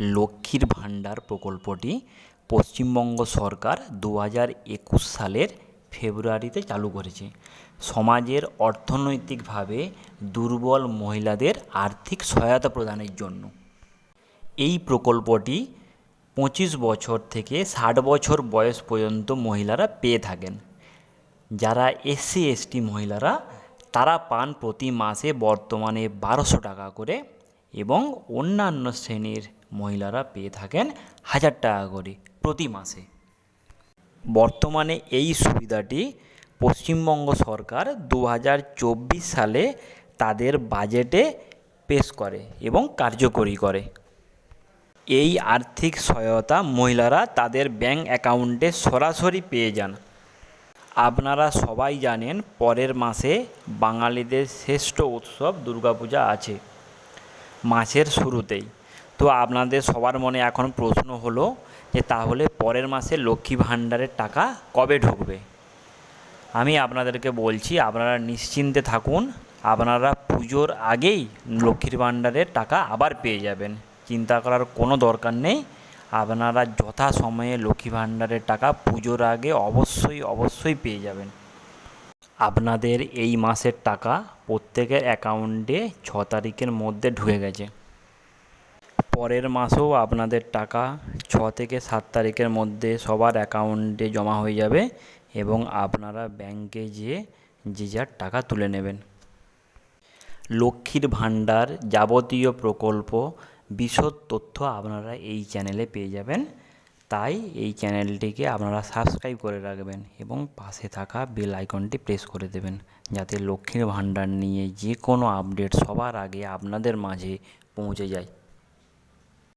লক্ষ্মীর ভাণ্ডার প্রকল্পটি পশ্চিমবঙ্গ সরকার দু হাজার একুশ সালের ফেব্রুয়ারিতে চালু করেছে। সমাজের অর্থনৈতিকভাবে দুর্বল মহিলাদের আর্থিক সহায়তা প্রদানের জন্য। এই প্রকল্পটি পঁচিশ বছর থেকে ষাট বছর বয়স পর্যন্ত মহিলারা পেয়ে থাকেন। যারা এসসি, এসটি মহিলারা, তারা পান প্রতি মাসে বর্তমানে বারোশো টাকা করে এবং অন্যান্য শ্রেণির মহিলারা পেয়ে থাকেন হাজার টাকা করে প্রতি মাসে। বর্তমানে এই সুবিধাটি পশ্চিমবঙ্গ সরকার দু হাজার চব্বিশ সালে তাদের বাজেটে পেশ করে এবং কার্যকরী করে। এই আর্থিক সহায়তা মহিলারা তাদের ব্যাঙ্ক অ্যাকাউন্টে সরাসরি পেয়ে যান। আপনারা সবাই জানেন পরের মাসে বাঙালিদের শ্রেষ্ঠ উৎসব দুর্গাপূজা আছে। মাসের শুরুতেই। তো আপনাদের সবার মনে এখন প্রশ্ন হলো যে তাহলে পরের মাসে লক্ষ্মী ভাণ্ডারের টাকা কবে ঢুকবে? আমি আপনাদেরকে বলছি, আপনারা নিশ্চিন্তে থাকুন, আপনারা পুজোর আগেই লক্ষ্মীর ভাণ্ডারের টাকা আবার পেয়ে যাবেন। চিন্তা করার কোনো দরকার নেই, আপনারা যথাসময়ে লক্ষ্মী ভাণ্ডারের টাকা পুজোর আগে অবশ্যই অবশ্যই পেয়ে যাবেন। আপনাদের এই মাসের টাকা প্রত্যেকের অ্যাকাউন্টে ছ তারিখের মধ্যে ঢুকে গেছে। পরের মাসেও আপনাদের টাকা ছ থেকে সাত তারিখের মধ্যে সবার অ্যাকাউন্টে জমা হয়ে যাবে এবং আপনারা ব্যাংকে যেয়ে যে যার টাকা তুলে নেবেন। লক্ষ্মীর ভাণ্ডার যাবতীয় প্রকল্প, বিশদ তথ্য আপনারা এই চ্যানেলে পেয়ে যাবেন। তাই এই চ্যানেলটিকে আপনারা সাবস্ক্রাইব করে রাখবেন এবং পাশে থাকা বেল আইকনটি প্রেস করে দেবেন যাতে লক্ষ্মীর ভাণ্ডার নিয়ে যে কোনো আপডেট সবার আগে আপনাদের মাঝে পৌঁছে যায়।